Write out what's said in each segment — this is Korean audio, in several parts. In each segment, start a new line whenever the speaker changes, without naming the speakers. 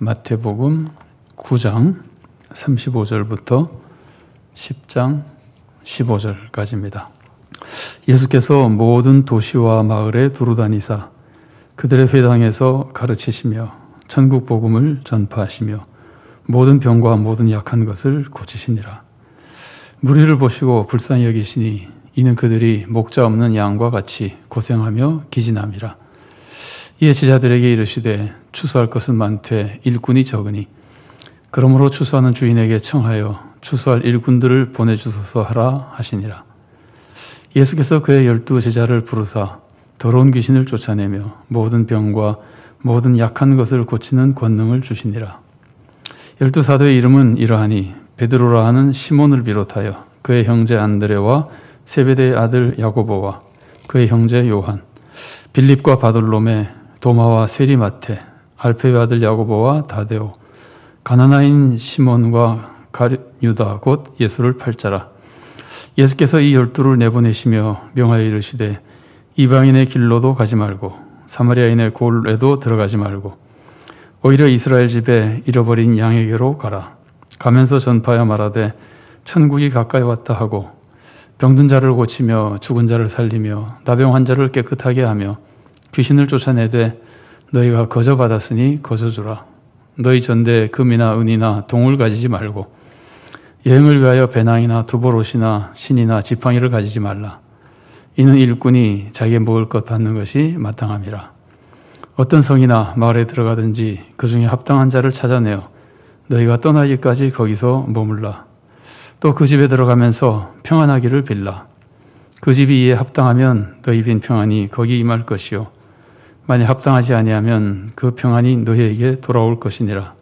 마태복음 9장 35절부터 10장 15절까지입니다. 예수께서 모든 도시와 마을에 두루다니사 그들의 회당에서 가르치시며 천국 복음을 전파하시며 모든 병과 모든 약한 것을 고치시니라. 무리를 보시고 불쌍히 여기시니 이는 그들이 목자 없는 양과 같이 고생하며 기진함이라. 이에 제자들에게 이르시되 추수할 것은 많되 일꾼이 적으니 그러므로 추수하는 주인에게 청하여 추수할 일꾼들을 보내주소서 하라 하시니라. 예수께서 그의 열두 제자를 부르사 더러운 귀신을 쫓아내며 모든 병과 모든 약한 것을 고치는 권능을 주시니라. 열두 사도의 이름은 이러하니 베드로라 하는 시몬을 비롯하여 그의 형제 안드레와 세베대의 아들 야고보와 그의 형제 요한, 빌립과 바돌롬의 도마와 세리마테, 알페의 아들 야고보와 다데오, 가나나인 시몬과 유다 곧 예수를 팔자라. 예수께서 이 열두를 내보내시며 명하여 이르시되 이방인의 길로도 가지 말고 사마리아인의 골에도 들어가지 말고 오히려 이스라엘 집에 잃어버린 양에게로 가라. 가면서 전파하여 말하되 천국이 가까이 왔다 하고 병든 자를 고치며 죽은 자를 살리며 나병 환자를 깨끗하게 하며 귀신을 쫓아내되 너희가 거저 받았으니 거저 주라. 너희 전대에 금이나 은이나 동을 가지지 말고 여행을 위하여 배낭이나 두보롯이나 신이나 지팡이를 가지지 말라. 이는 일꾼이 자기의 먹을 것 받는 것이 마땅함이라. 어떤 성이나 마을에 들어가든지 그 중에 합당한 자를 찾아내어 너희가 떠나기까지 거기서 머물라. 또 그 집에 들어가면서 평안하기를 빌라. 그 집이 이에 합당하면 너희 빈 평안이 거기 임할 것이요. 만약 합당하지 아니하면 그 평안이 너희에게 돌아올 것이니라.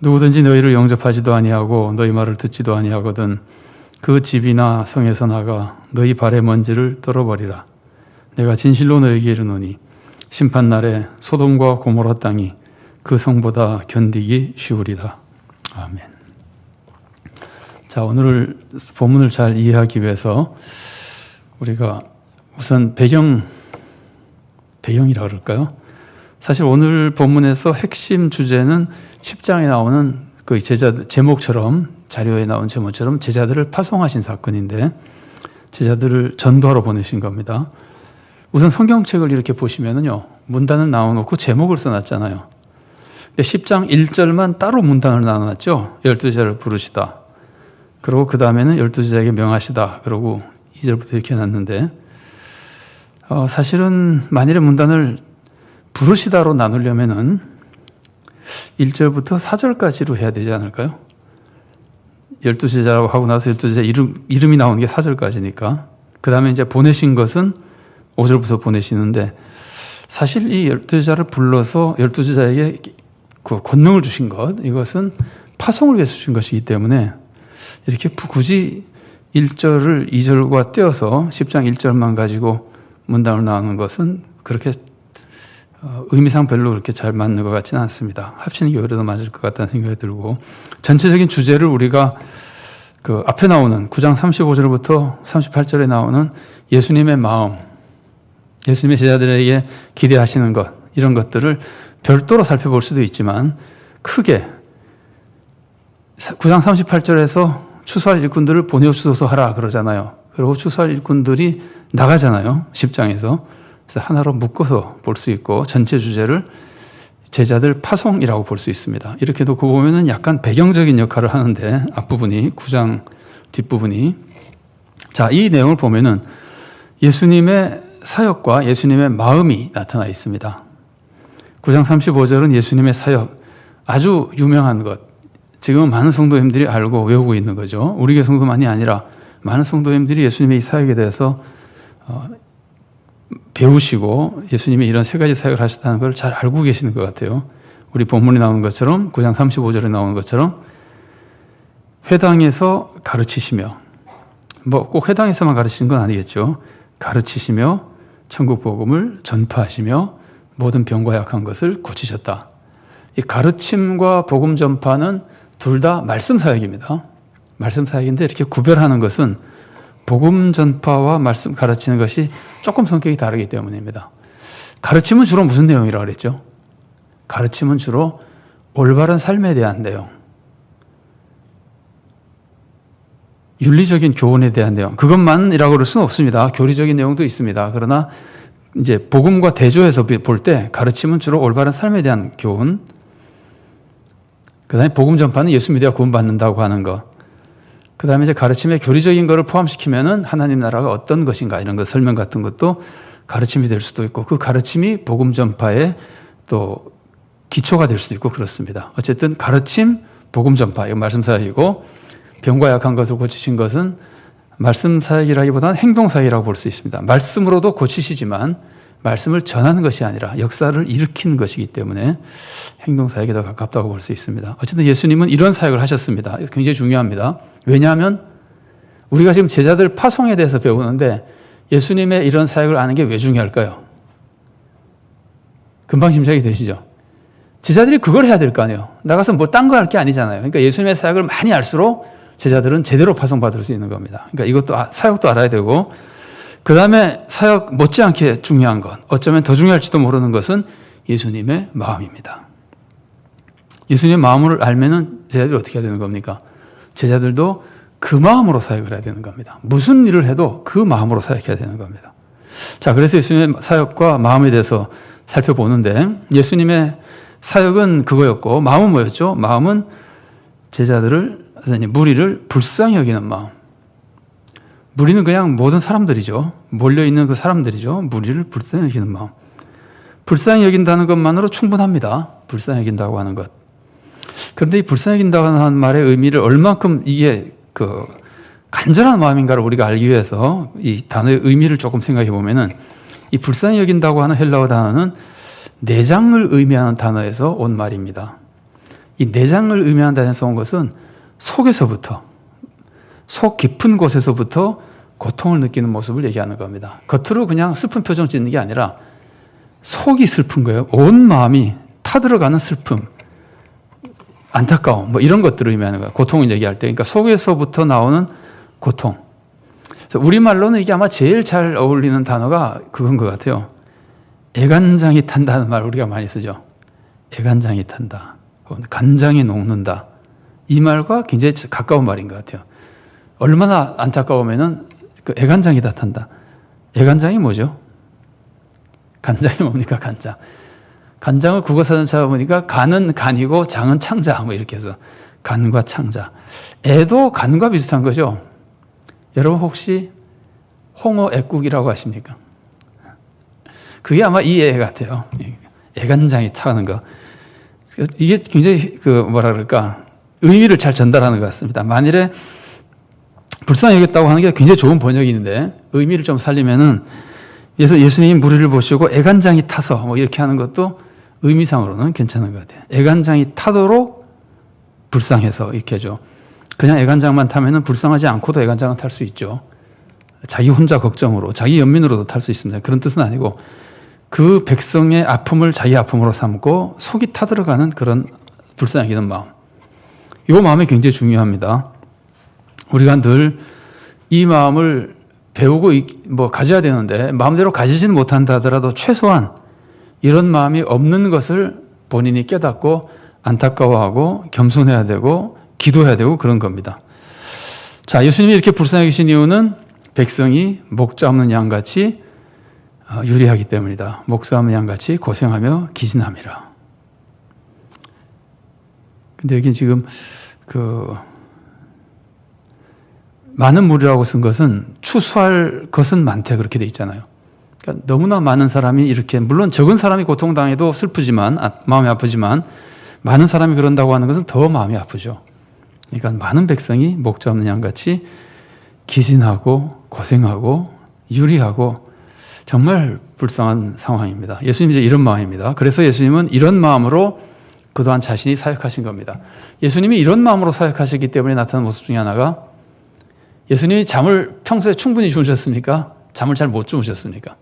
누구든지 너희를 영접하지도 아니하고 너희 말을 듣지도 아니하거든 그 집이나 성에서 나가 너희 발의 먼지를 떨어버리라. 내가 진실로 너에게 이르노니 심판 날에 소돔과 고모라 땅이 그 성보다 견디기 쉬우리라. 아멘. 자, 오늘 본문을 잘 이해하기 위해서 우리가 우선 배경 배경이라 그럴까요? 사실 오늘 본문에서 핵심 주제는 10장에 나오는 그 제자 제목처럼 자료에 나온 제목처럼 제자들을 파송하신 사건인데 제자들을 전도하러 보내신 겁니다. 우선 성경책을 이렇게 보시면은요 문단을 나눠 놓고 제목을 써 놨잖아요. 근데 10장 1절만 따로 문단을 나눠 놨죠. 12제자를 부르시다. 그리고 그 다음에는 12제자에게 명하시다. 그러고 2절부터 이렇게 놨는데 어, 사실은 만일의 문단을 부르시다로 나누려면은 1절부터 4절까지로 해야 되지 않을까요? 12제자라고 하고 나서 12제자 이름, 이름이 나오는 게 4절까지니까. 그 다음에 이제 보내신 것은 5절부터 보내시는데 사실 이 12제자를 불러서 12제자에게 그 권능을 주신 것, 이것은 파송을 위해서 주신 것이기 때문에 이렇게 굳이 1절을 2절과 떼어서 10장 1절만 가지고 문단을 나누는 것은 그렇게 어, 의미상 별로 그렇게 잘 맞는 것 같지는 않습니다. 합치는 게 오히려 더 맞을 것 같다는 생각이 들고 전체적인 주제를 우리가 그 앞에 나오는 9장 35절부터 38절에 나오는 예수님의 마음, 예수님의 제자들에게 기대하시는 것 이런 것들을 별도로 살펴볼 수도 있지만 크게 9장 38절에서 추수할 일꾼들을 보내주소서 하라 그러잖아요. 그리고 추수할 일꾼들이 나가잖아요. 10장에서. 그래서 하나로 묶어서 볼 수 있고 전체 주제를 제자들 파송이라고 볼 수 있습니다. 이렇게 놓고 보면은 약간 배경적인 역할을 하는데 앞부분이 9장 뒷부분이 자, 이 내용을 보면은 예수님의 사역과 예수님의 마음이 나타나 있습니다. 9장 35절은 예수님의 사역 아주 유명한 것. 지금 많은 성도님들이 알고 외우고 있는 거죠. 우리 교회 성도만이 아니라 많은 성도님들이 예수님의 이 사역에 대해서 어, 배우시고 예수님이 이런 세 가지 사역을 하셨다는 걸 잘 알고 계시는 것 같아요. 우리 본문에 나오는 것처럼 9장 35절에 나오는 것처럼 회당에서 가르치시며 뭐 꼭 회당에서만 가르치는 건 아니겠죠. 가르치시며 천국 복음을 전파하시며 모든 병과 약한 것을 고치셨다. 이 가르침과 복음 전파는 둘 다 말씀 사역입니다. 말씀 사역인데 이렇게 구별하는 것은 복음 전파와 말씀 가르치는 것이 조금 성격이 다르기 때문입니다. 가르침은 주로 무슨 내용이라고 그랬죠? 가르침은 주로 올바른 삶에 대한 내용, 윤리적인 교훈에 대한 내용, 그것만이라고 그럴 수는 없습니다. 교리적인 내용도 있습니다. 그러나 이제 복음과 대조해서 볼 때 가르침은 주로 올바른 삶에 대한 교훈, 그 다음에 복음 전파는 예수 믿어야 구원받는다고 하는 것, 그 다음에 이제 가르침의 교리적인 것을 포함시키면은 하나님 나라가 어떤 것인가 이런 것 설명 같은 것도 가르침이 될 수도 있고 그 가르침이 복음 전파의 또 기초가 될 수도 있고 그렇습니다. 어쨌든 가르침, 복음 전파 이거 말씀 사역이고 병과 약한 것을 고치신 것은 말씀 사역이라기보다는 행동 사역이라고 볼 수 있습니다. 말씀으로도 고치시지만 말씀을 전하는 것이 아니라 역사를 일으키는 것이기 때문에 행동 사역에 더 가깝다고 볼 수 있습니다. 어쨌든 예수님은 이런 사역을 하셨습니다. 굉장히 중요합니다. 왜냐하면 우리가 지금 제자들 파송에 대해서 배우는데 예수님의 이런 사역을 아는 게 왜 중요할까요? 금방 짐작이 되시죠? 제자들이 그걸 해야 될 거 아니에요. 나가서 뭐 딴 거 할 게 아니잖아요. 그러니까 예수님의 사역을 많이 알수록 제자들은 제대로 파송받을 수 있는 겁니다. 그러니까 이것도 아, 사역도 알아야 되고 그 다음에 사역 못지않게 중요한 것, 어쩌면 더 중요할지도 모르는 것은 예수님의 마음입니다. 예수님의 마음을 알면은 제자들이 어떻게 해야 되는 겁니까? 제자들도 그 마음으로 사역을 해야 되는 겁니다. 무슨 일을 해도 그 마음으로 사역해야 되는 겁니다. 자, 그래서 예수님의 사역과 마음에 대해서 살펴보는데 예수님의 사역은 그거였고 마음은 뭐였죠? 마음은 제자들을 무리를 불쌍히 여기는 마음. 무리는 그냥 모든 사람들이죠. 몰려 있는 그 사람들이죠. 무리를 불쌍히 여기는 마음. 불쌍히 여긴다는 것만으로 충분합니다. 불쌍히 여긴다고 하는 것. 그런데 이 불쌍히 여긴다고 하는 말의 의미를 얼만큼 이게 그 간절한 마음인가를 우리가 알기 위해서 이 단어의 의미를 조금 생각해 보면은 이 불쌍히 여긴다고 하는 헬라어 단어는 내장을 의미하는 단어에서 온 말입니다. 이 내장을 의미하는 단어에서 온 것은 속에서부터 속 깊은 곳에서부터 고통을 느끼는 모습을 얘기하는 겁니다. 겉으로 그냥 슬픈 표정 짓는 게 아니라 속이 슬픈 거예요. 온 마음이 타들어가는 슬픔, 안타까움, 뭐 이런 것들을 의미하는 거예요. 고통을 얘기할 때. 그러니까 속에서부터 나오는 고통. 우리말로는 이게 아마 제일 잘 어울리는 단어가 그건 것 같아요. 애간장이 탄다는 말 우리가 많이 쓰죠. 애간장이 탄다. 간장이 녹는다. 이 말과 굉장히 가까운 말인 것 같아요. 얼마나 안타까우면은 그 애간장이 다 탄다. 애간장이 뭐죠? 간장이 뭡니까? 간장. 간장을 국어사전 찾아보니까 간은 간이고 장은 창자 뭐 이렇게 해서 간과 창자. 애도 간과 비슷한 거죠. 여러분 혹시 홍어 애국이라고 하십니까? 그게 아마 이 애 같아요. 애간장이 타는 거. 이게 굉장히 그 뭐라 그럴까 의미를 잘 전달하는 것 같습니다. 만일에 불쌍히 여겼다고 하는 게 굉장히 좋은 번역인데 의미를 좀 살리면은 그래서 예수님이 무리를 보시고 애간장이 타서 뭐 이렇게 하는 것도 의미상으로는 괜찮은 것 같아요. 애간장이 타도록 불쌍해서 이렇게 죠 그냥 애간장만 타면은 불쌍하지 않고도 애간장은 탈 수 있죠. 자기 혼자 걱정으로, 자기 연민으로도 탈 수 있습니다. 그런 뜻은 아니고 그 백성의 아픔을 자기 아픔으로 삼고 속이 타들어가는 그런 불쌍히 여기는 마음. 이 마음이 굉장히 중요합니다. 우리가 늘 이 마음을 배우고 뭐 가져야 되는데 마음대로 가지지는 못한다 하더라도 최소한 이런 마음이 없는 것을 본인이 깨닫고 안타까워하고 겸손해야 되고 기도해야 되고 그런 겁니다. 자, 예수님이 이렇게 불쌍히 계신 이유는 백성이 목자 없는 양같이 어, 유리하기 때문이다. 목사 없는 양같이 고생하며 기진함이라. 근데 여기 지금 그 많은 무리라고 쓴 것은 추수할 것은 많대 그렇게 돼 있잖아요. 그러니까 너무나 많은 사람이 이렇게 물론 적은 사람이 고통당해도 슬프지만 아, 마음이 아프지만 많은 사람이 그런다고 하는 것은 더 마음이 아프죠. 그러니까 많은 백성이 목자 없는 양같이 기진하고 고생하고 유리하고 정말 불쌍한 상황입니다. 예수님 이제 이런 마음입니다. 그래서 예수님은 이런 마음으로 그동안 자신이 사역하신 겁니다. 예수님이 이런 마음으로 사역하셨기 때문에 나타난 모습 중에 하나가 예수님이 잠을 평소에 충분히 주무셨습니까? 잠을 잘 못 주무셨습니까?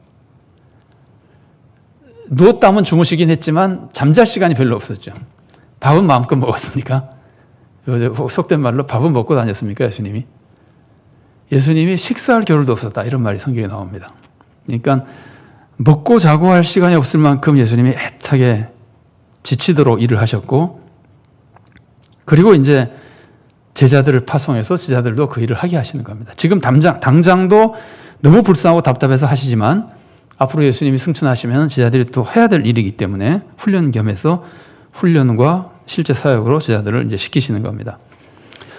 누웠다면 주무시긴 했지만 잠잘 시간이 별로 없었죠. 밥은 마음껏 먹었습니까? 속된 말로 밥은 먹고 다녔습니까? 예수님이? 예수님이 식사할 겨를도 없었다. 이런 말이 성경에 나옵니다. 그러니까 먹고 자고 할 시간이 없을 만큼 예수님이 애타게 지치도록 일을 하셨고 그리고 이제 제자들을 파송해서 제자들도 그 일을 하게 하시는 겁니다. 지금 당장, 당장도 너무 불쌍하고 답답해서 하시지만 앞으로 예수님이 승천하시면 제자들이 또 해야 될 일이기 때문에 훈련 겸해서 훈련과 실제 사역으로 제자들을 이제 시키시는 겁니다.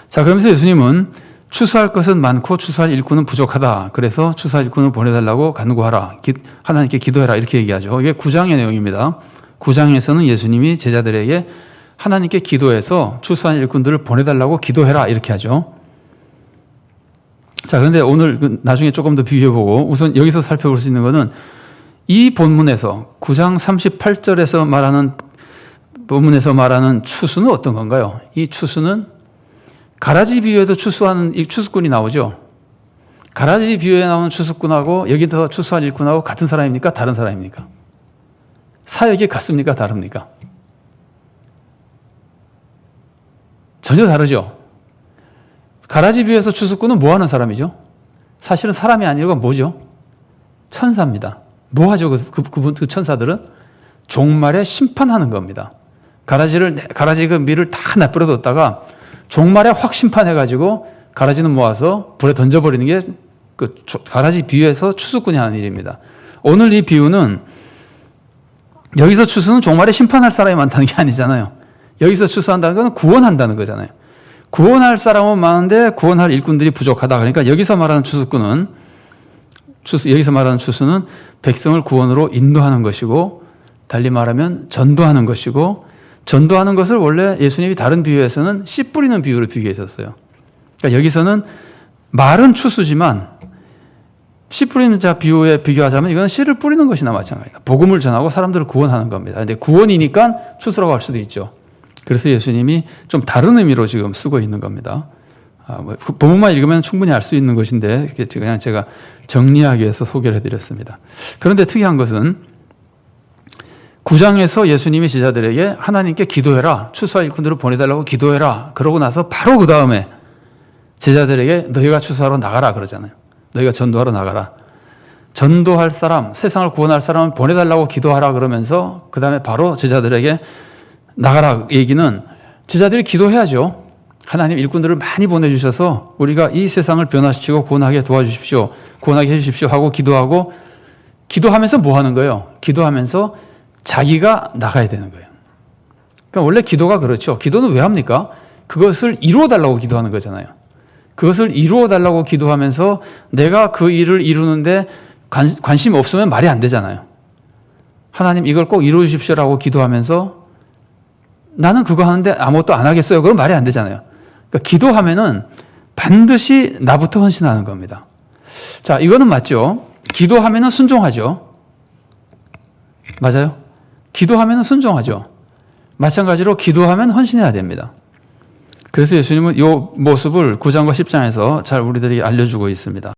자, 그러면서 예수님은 추수할 것은 많고 추수할 일꾼은 부족하다. 그래서 추수할 일꾼을 보내달라고 간구하라. 기- 하나님께 기도해라. 이렇게 얘기하죠. 이게 9장의 내용입니다. 9장에서는 예수님이 제자들에게 하나님께 기도해서 추수한 일꾼들을 보내달라고 기도해라. 이렇게 하죠. 자, 그런데 오늘 그 나중에 조금 더 비교해보고 우선 여기서 살펴볼 수 있는 것은 이 본문에서 9장 38절에서 말하는 본문에서 말하는 추수는 어떤 건가요? 이 추수는 가라지 비유에도 추수하는 이 추수꾼이 나오죠. 가라지 비유에 나오는 추수꾼하고 여기서 추수한 일꾼하고 같은 사람입니까? 다른 사람입니까? 사역이 같습니까? 다릅니까? 전혀 다르죠. 가라지 비유에서 추수꾼은 뭐 하는 사람이죠? 사실은 사람이 아니고 뭐죠? 천사입니다. 뭐 하죠? 그, 그, 그분, 그 천사들은? 종말에 심판하는 겁니다. 가라지를, 가라지 그 밀을 다 내버려뒀다가 종말에 확 심판해가지고 가라지는 모아서 불에 던져버리는 게 그 가라지 비유에서 추수꾼이 하는 일입니다. 오늘 이 비유는 여기서 추수는 종말에 심판할 사람이 많다는 게 아니잖아요. 여기서 추수한다는 건 구원한다는 거잖아요. 구원할 사람은 많은데 구원할 일꾼들이 부족하다. 그러니까 여기서 말하는 추수꾼은 추수, 여기서 말하는 추수는 백성을 구원으로 인도하는 것이고 달리 말하면 전도하는 것이고 전도하는 것을 원래 예수님이 다른 비유에서는 씨 뿌리는 비유로 비교했었어요. 그러니까 여기서는 말은 추수지만 씨 뿌리는 자 비유에 비교하자면 이건 씨를 뿌리는 것이나 마찬가지다. 복음을 전하고 사람들을 구원하는 겁니다. 근데 구원이니까 추수라고 할 수도 있죠. 그래서 예수님이 좀 다른 의미로 지금 쓰고 있는 겁니다. 아, 뭐, 그 본문만 읽으면 충분히 알 수 있는 것인데 그냥 제가 정리하기 위해서 소개를 해드렸습니다. 그런데 특이한 것은 9장에서 예수님이 제자들에게 하나님께 기도해라. 추수할 일꾼들을 보내달라고 기도해라. 그러고 나서 바로 그 다음에 제자들에게 너희가 추수하러 나가라 그러잖아요. 너희가 전도하러 나가라. 전도할 사람, 세상을 구원할 사람을 보내달라고 기도하라 그러면서 그 다음에 바로 제자들에게 나가라 얘기는 제자들이 기도해야죠. 하나님 일꾼들을 많이 보내주셔서 우리가 이 세상을 변화시키고 구원하게 도와주십시오. 구원하게 해주십시오 하고 기도하고 기도하면서 뭐 하는 거예요? 기도하면서 자기가 나가야 되는 거예요. 그러니까 원래 기도가 그렇죠. 기도는 왜 합니까? 그것을 이루어 달라고 기도하는 거잖아요. 그것을 이루어 달라고 기도하면서 내가 그 일을 이루는데 관, 관심 없으면 말이 안 되잖아요. 하나님 이걸 꼭 이루어 주십시오라고 기도하면서 나는 그거 하는데 아무것도 안 하겠어요. 그럼 말이 안 되잖아요. 그러니까 기도하면은 반드시 나부터 헌신하는 겁니다. 자, 이거는 맞죠? 기도하면은 순종하죠. 맞아요? 기도하면은 순종하죠. 마찬가지로 기도하면 헌신해야 됩니다. 그래서 예수님은 이 모습을 9장과 10장에서 잘 우리들이 알려주고 있습니다.